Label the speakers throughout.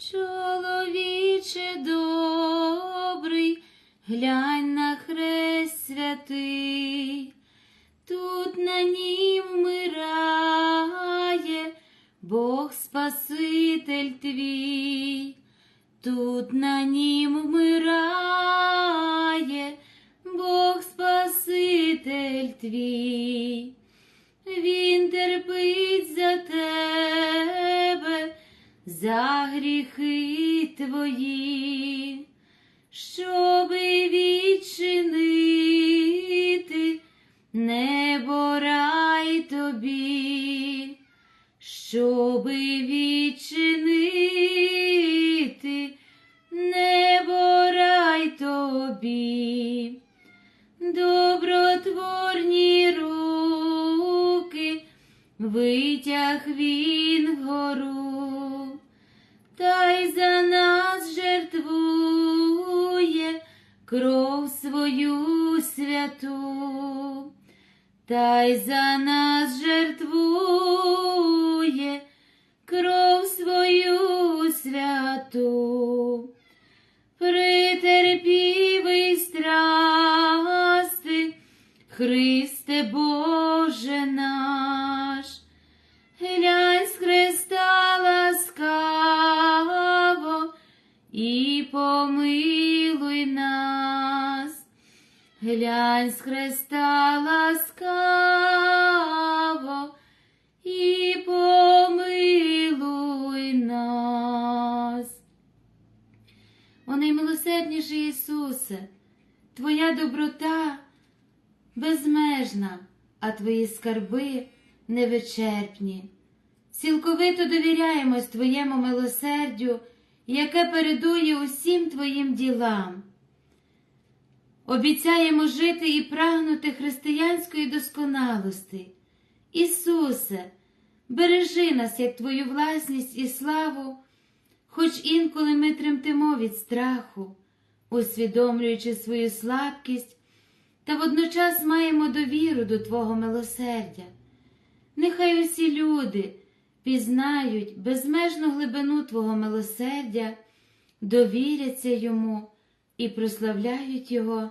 Speaker 1: Чоловіче добрий, глянь на хрест святий, тут на нім вмирає Бог Спаситель твій, тут на нім вмирає Бог Спаситель твій. Він терпить за тебе, за гріхи твої, щоби відчинити небо рай тобі, щоби відчинити небо рай тобі. Добротворні руки витяг він гору, та й за нас жертвує кров свою святу, та й за нас жертвує кров свою святу. Претерпівий страсти, Христе Боже глянь з Христа ласкаво і помилуй нас. О наймилосердніший Ісусе, Твоя доброта безмежна, а Твої скарби невичерпні. Цілковито довіряємось Твоєму милосердю, яке передує усім Твоїм ділам. Обіцяємо жити і прагнути християнської досконалості. Ісусе, бережи нас як Твою власність і славу хоч інколи ми тремтимо від страху, усвідомлюючи свою слабкість, та водночас маємо довіру до Твого милосердя. Нехай усі люди пізнають безмежну глибину Твого милосердя, довіряться йому і прославляють Його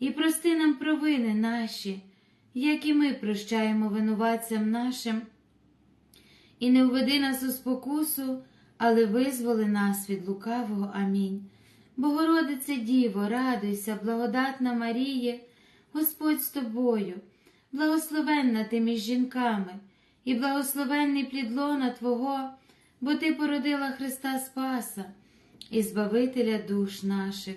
Speaker 1: і прости нам провини наші, як і ми прощаємо винуватцям нашим, і не введи нас у спокусу але визволи нас від лукавого. Амінь. Богородице Діво, радуйся, благодатна Маріє, Господь з тобою, благословенна ти між жінками, і благословенний плід лона Твого, бо Ти породила Христа Спаса і Збавителя душ наших.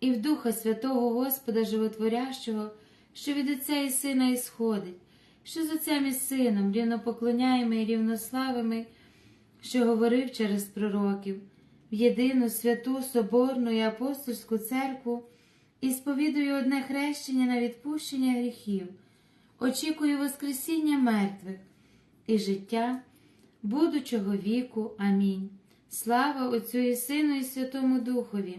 Speaker 1: І в Духа Святого Господа Животворящого, що від Отця і Сина ісходить, що з Отцем і Сином рівнопоклоняємо і рівнославими, що говорив через пророків, в єдину святу Соборну і апостольську церкву і сповідую одне хрещення на відпущення гріхів, очікую Воскресіння мертвих і життя будучого віку. Амінь. Слава Отцю і Сину, і Святому Духові,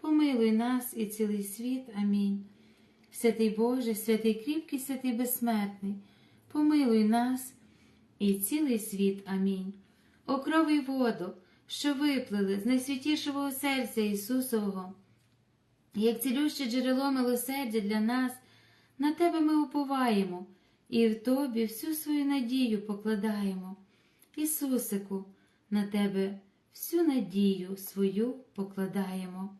Speaker 1: помилуй нас і цілий світ. Амінь. Святий Боже, святий кріпкий, святий безсмертний, помилуй нас і цілий світ. Амінь. О крови й воду, що виплили з найсвятішого серця Ісусового, як цілюще джерело милосердя для нас, на Тебе ми уповаємо і в Тобі всю свою надію покладаємо. Ісусику, на Тебе всю надію свою покладаємо.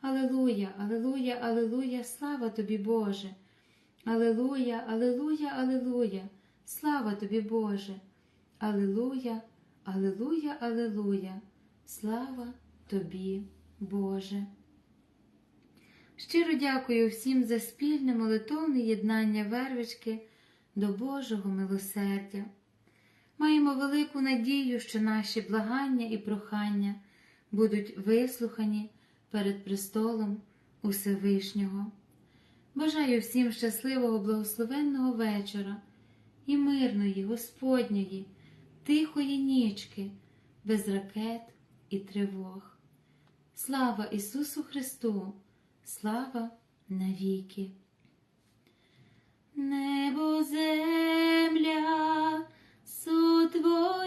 Speaker 1: Алилуя, Алилуя, Алилуя, слава тобі, Боже. Алилуя, Алилуя, Алилуя, слава тобі, Боже. Алилуя, Алилуя, Алилуя, слава тобі, Боже. Щиро дякую всім за спільне молитовне єднання вервички до Божого милосердя. Маємо велику надію, що наші благання і прохання будуть вислухані перед престолом Усевишнього. Бажаю всім щасливого, благословенного вечора і мирної, Господньої, тихої нічки, без ракет і тривог. Слава Ісусу Христу! Слава навіки! Небо земля сотворіння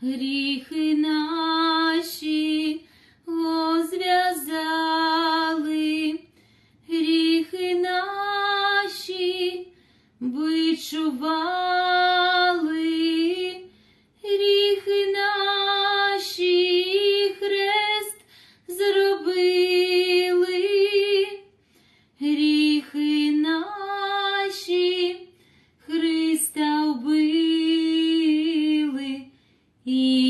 Speaker 1: Hri ಈ